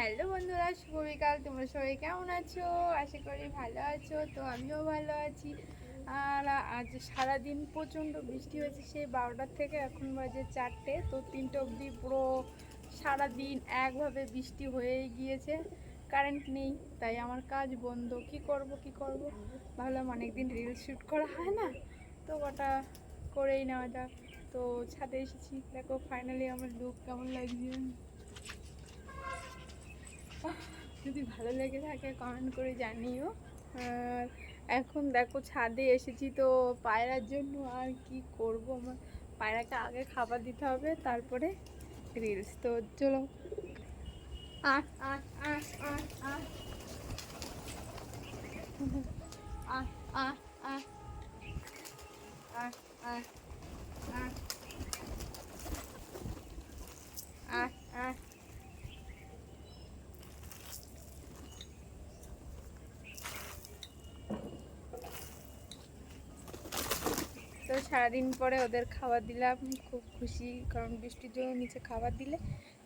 Hello বন্ধুরা শুভ বিকাল তোমরা সবাই কেমন আছো? আশা করি ভালো আছো, তো আমিও ভালো আছি। আর আজ সারাদিন প্রচণ্ড বৃষ্টি হয়েছে, সেই বারোটার থেকে এখন বাজে চারটে, তো তিনটে অবধি পুরো সারাদিন একভাবে বৃষ্টি হয়েই গিয়েছে। কারেন্ট নেই, তাই আমার কাজ বন্ধ। কি করব কি করব? ভাবলাম অনেকদিন রিল শ্যুট করা হয় না, তো ওটা করেই নেওয়া যাক। তো ছাদে এসেছি। দেখো ফাইনালি আমার লুক কেমন লাগছে। যদি ভালো লেগে থাকে কমেন্ট করে জানিও। এখন দেখো ছাদে এসেছি তো পায়রার জন্য আর কি করব? আমার পায়রাকে আগে খাবার দিতে হবে, তারপরে রিলস তো চলো। আহ। আহ আহ আহ। তো সারাদিন পরে ওদের খাবার দিলাম খুব খুশি, কারণ বৃষ্টির জন্য নিচে খাবার দিলে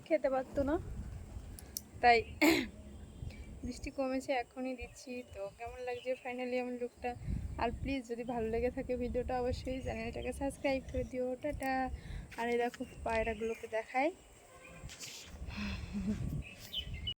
খেতে পারতো না। তাই বৃষ্টি কমেছে, এখনই দিচ্ছি। তো কেমন লাগছে ফাইনালি আমার লুকটা আর প্লিজ যদি ভালো লেগে থাকে ভিডিওটা, অবশ্যই চ্যানেলটাকে সাবস্ক্রাইব করে দিও। টাটা। আর এই দেখো পায়রাগুলোকে দেখায়।